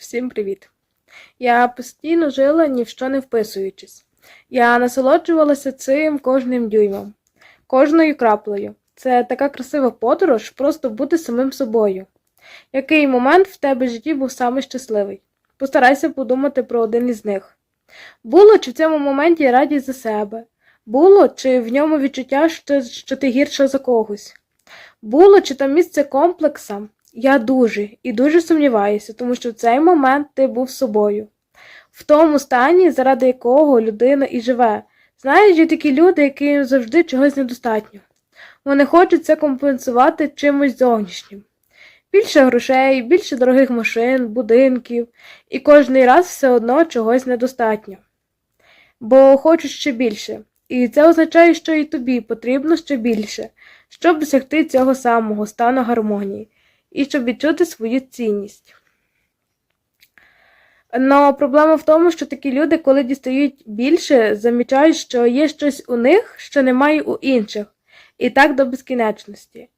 Всім привіт! Я постійно жила ні в що не вписуючись. Я насолоджувалася цим кожним дюймом, кожною краплею. Це така красива подорож, просто бути самим собою. Який момент в тебе в житті був самий щасливий? Постарайся подумати про один із них. Було чи в цьому моменті радість за себе? Було чи в ньому відчуття, що, що ти гірша за когось? Було чи там місце комплексам? Я дуже і дуже сумніваюся, тому що в цей момент ти був собою. В тому стані, заради якого людина і живе. Знаєш, є такі люди, яким завжди чогось недостатньо. Вони хочуть це компенсувати чимось зовнішнім. Більше грошей, більше дорогих машин, будинків, і кожний раз все одно чогось недостатньо. Бо хочуть ще більше. І це означає, що і тобі потрібно ще більше, щоб досягти цього самого стану гармонії і щоб відчути свою цінність. Но проблема в тому, що такі люди, коли дістають більше, замічають, що є щось у них, що немає у інших, і так до безкінечності.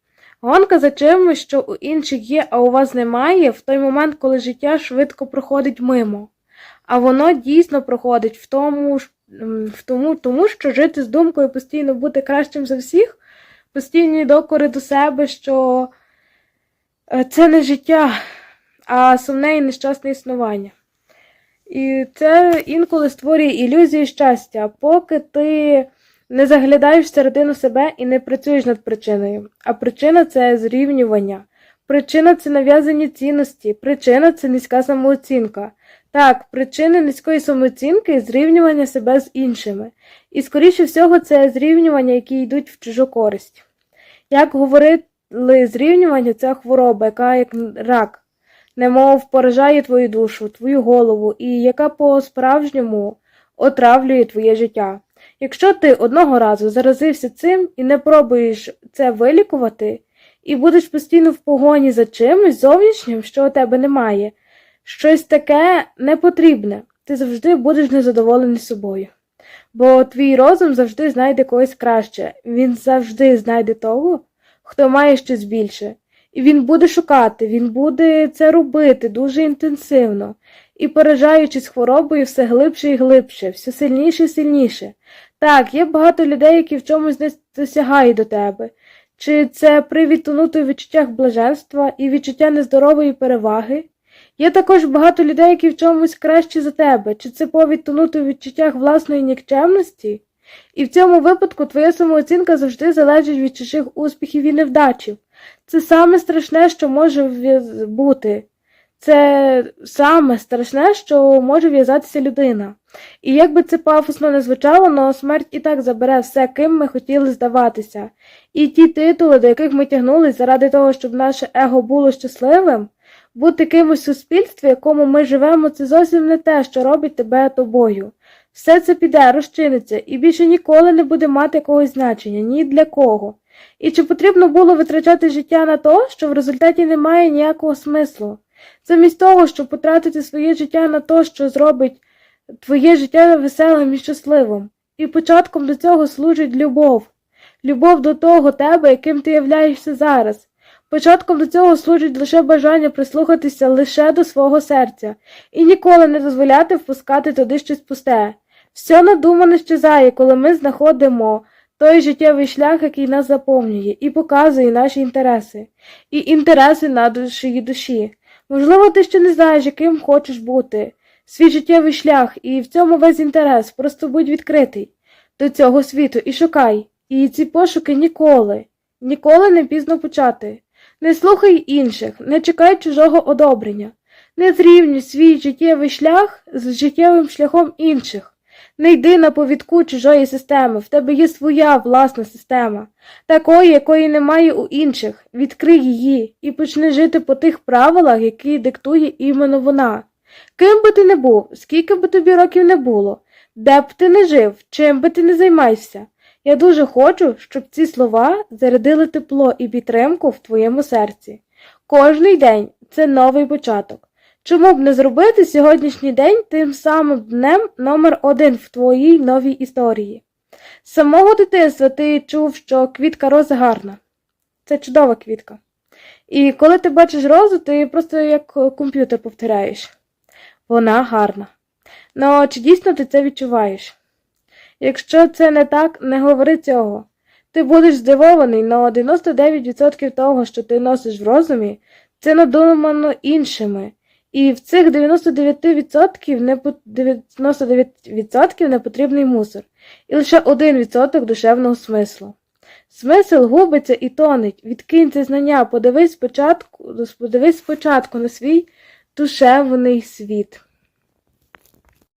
Гонка за чимось, що у інших є, а у вас немає, в той момент, коли життя швидко проходить мимо. А воно дійсно проходить в тому, в тому, тому що жити з думкою постійно бути кращим за всіх, постійні докори до себе, що Це не життя, а сумне і нещасне існування. І це інколи створює ілюзії щастя, поки ти не заглядаєш всередину себе і не працюєш над причиною. А причина це зрівнювання. Причина це нав'язані цінності, причина це низька самооцінка. Так, причини низької самооцінки зрівнювання себе з іншими. І, скоріше всього, це зрівнювання, які йдуть в чужу користь. Як говорить ли зрівнювання це хвороба, яка як рак, немов поражає твою душу, твою голову і яка по-справжньому отравлює твоє життя. Якщо ти одного разу заразився цим і не пробуєш це вилікувати, і будеш постійно в погоні за чимось зовнішнім, що у тебе немає, щось таке непотрібне, ти завжди будеш незадоволений собою. Бо твій розум завжди знайде когось краще, він завжди знайде того, хто має щось більше. І він буде шукати, він буде це робити дуже інтенсивно і, поражаючись хворобою, все глибше і глибше, все сильніше і сильніше. Так, є багато людей, які в чомусь не досягають до тебе. Чи це привід тонути в відчуттях блаженства і відчуття нездорової переваги? Є також багато людей, які в чомусь кращі за тебе, чи це повід тонути в відчуттях власної нікчемності? І в цьому випадку твоя самооцінка завжди залежить від чужих успіхів і невдачів. Це саме страшне, що може бути. Це саме страшне, що може в'язатися людина. І як би це пафосно не звучало, но смерть і так забере все, ким ми хотіли здаватися. І ті титули, до яких ми тягнулись заради того, щоб наше его було щасливим, бути кимось в суспільстві, в якому ми живемо, це зовсім не те, що робить тебе тобою. Все це піде, розчиниться і більше ніколи не буде мати якогось значення, ні для кого. І чи потрібно було витрачати життя на то, що в результаті немає ніякого смислу? Замість того, щоб потратити своє життя на то, що зробить твоє життя веселим і щасливим. І початком до цього служить любов. Любов до того тебе, яким ти являєшся зараз. Початком до цього служить лише бажання прислухатися лише до свого серця і ніколи не дозволяти впускати туди щось пусте. Все надумане щезає, коли ми знаходимо той життєвий шлях, який нас заповнює, і показує наші інтереси, і інтереси нашої душі. Можливо, ти ще не знаєш, яким хочеш бути, свій життєвий шлях, і в цьому весь інтерес, просто будь відкритий до цього світу і шукай. І ці пошуки ніколи, ніколи не пізно почати. Не слухай інших, не чекай чужого одобрення, не зрівнюй свій життєвий шлях з життєвим шляхом інших. Не йди на повідку чужої системи, в тебе є своя власна система, такої, якої немає у інших. Відкрий її і почни жити по тих правилах, які диктує іменно вона. Ким би ти не був, скільки би тобі років не було, де б ти не жив, чим би ти не займайся. Я дуже хочу, щоб ці слова зарядили тепло і підтримку в твоєму серці. Кожний день це новий початок. Чому б не зробити сьогоднішній день тим самим днем номер один в твоїй новій історії? З самого дитинства ти чув, що квітка рози гарна. Це чудова квітка. І коли ти бачиш розу, ти просто як комп'ютер повторяєш. вона гарна. Ну, чи дійсно ти це відчуваєш? Якщо це не так, не говори цього. Ти будеш здивований, але 99% того, що ти носиш в розумі, це надумано іншими. І в цих 99% не, по- 99% непотрібний мусор, і лише 1% душевного смислу. Смисл губиться і тонеть. Відкинь це знання, подивись спочатку, подивись спочатку на свій душевний світ.